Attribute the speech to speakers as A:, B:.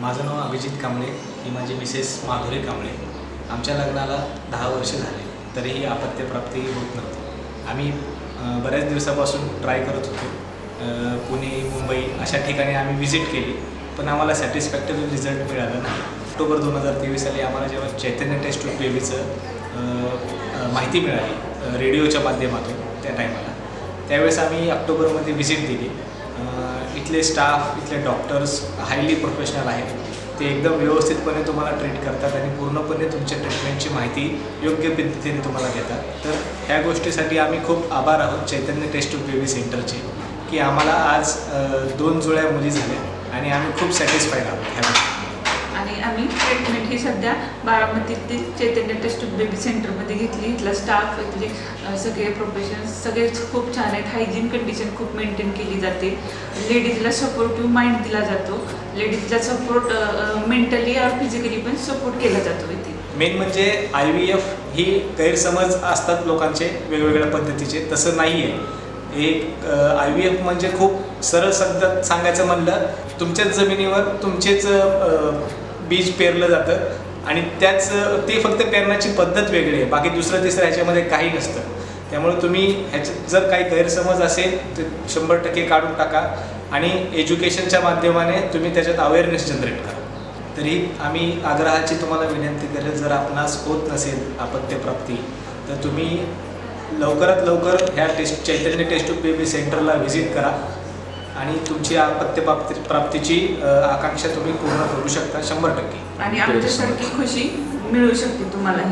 A: माझं नाव अभिजित कांबळे ही माझी मिसेस माधुरी कांबळे. आमच्या लग्नाला दहा वर्ष झाले तरीही अपत्यप्राप्ती होत नव्हती. आम्ही बऱ्याच दिवसापासून ट्राय करत होतो. पुणे मुंबई अशा ठिकाणी आम्ही व्हिजिट केली पण आम्हाला सॅटिस्फॅक्टरी रिझल्ट मिळाला नाही. ऑक्टोबर दोन हजार तेवीस साली आम्हाला जेव्हा चैतन्य टेस्ट टू बेबीचं माहिती मिळाली रेडिओच्या माध्यमातून त्या टायमाला त्यावेळेस आम्ही ऑक्टोबरमध्ये व्हिजिट दिली. इथले स्टाफ इथले डॉक्टर्स हायली प्रोफेशनल आहेत. ते एकदम व्यवस्थितपणे तुम्हाला ट्रीट करतात आणि पूर्णपणे तुमच्या ट्रीटमेंटची माहिती योग्य पद्धतीने तुम्हाला देतात. तर ह्या गोष्टीसाठी आम्ही खूप आभार आहोत चैतन्य टेस्ट ट्यूब बेबी सेंटरचे की आम्हाला आज दोन जुळ्या मुली झाल्या आणि आम्ही खूप सॅटिस्फाईड आहोत ह्या
B: आणि आम्ही मी सध्या बारामतीतील चैतन्य टेस्ट बेबी सेंटरमध्ये घेतली. इथला स्टाफ इथले म्हणजे, सगळे प्रोफेशनल्स सगळेच खूप छान आहेत. हायजीन कंडिशन खूप मेंटेन केली जाते. लेडीजला सपोर्टिव्ह माइंड दिला जातो. लेडीजला सपोर्ट मेंटली और फिजिकली पण सपोर्ट केला जातो इथे.
A: मेन म्हणजे आय व्ही एफ ही गैरसमज असतात लोकांचे वेगवेगळ्या पद्धतीचे. तसं नाही आहे एक आय व्ही एफ म्हणजे खूप सरळ शब्दात सांगायचं म्हणलं तुमच्याच जमिनीवर तुमचेच बीज पेरलं जातं आणि त्याच ते फक्त पेरण्याची पद्धत वेगळी आहे. बाकी दुसरं तिसरं ह्याच्यामध्ये काही नसतं. त्यामुळे तुम्ही ह्याच्यात जर काही गैरसमज असेल तर शंभर टक्के काढून टाका आणि एज्युकेशनच्या माध्यमाने तुम्ही त्याच्यात अवेअरनेस जनरेट करा. तरी आम्ही आग्रहाची तुम्हाला विनंती करेल जर आपणास होत नसेल आपत्यप्राप्ती तर तुम्ही लवकरात लवकर ह्या test Chaitanya test tube baby सेंटरला व्हिजिट करा. आणि तुमची अपत्यप्राप्ती प्राप्तीची आकांक्षा तुम्ही पूर्ण करू शकता शंभर टक्के.
B: आणि आमच्यासारखी खुशी मिळू शकते तुम्हाला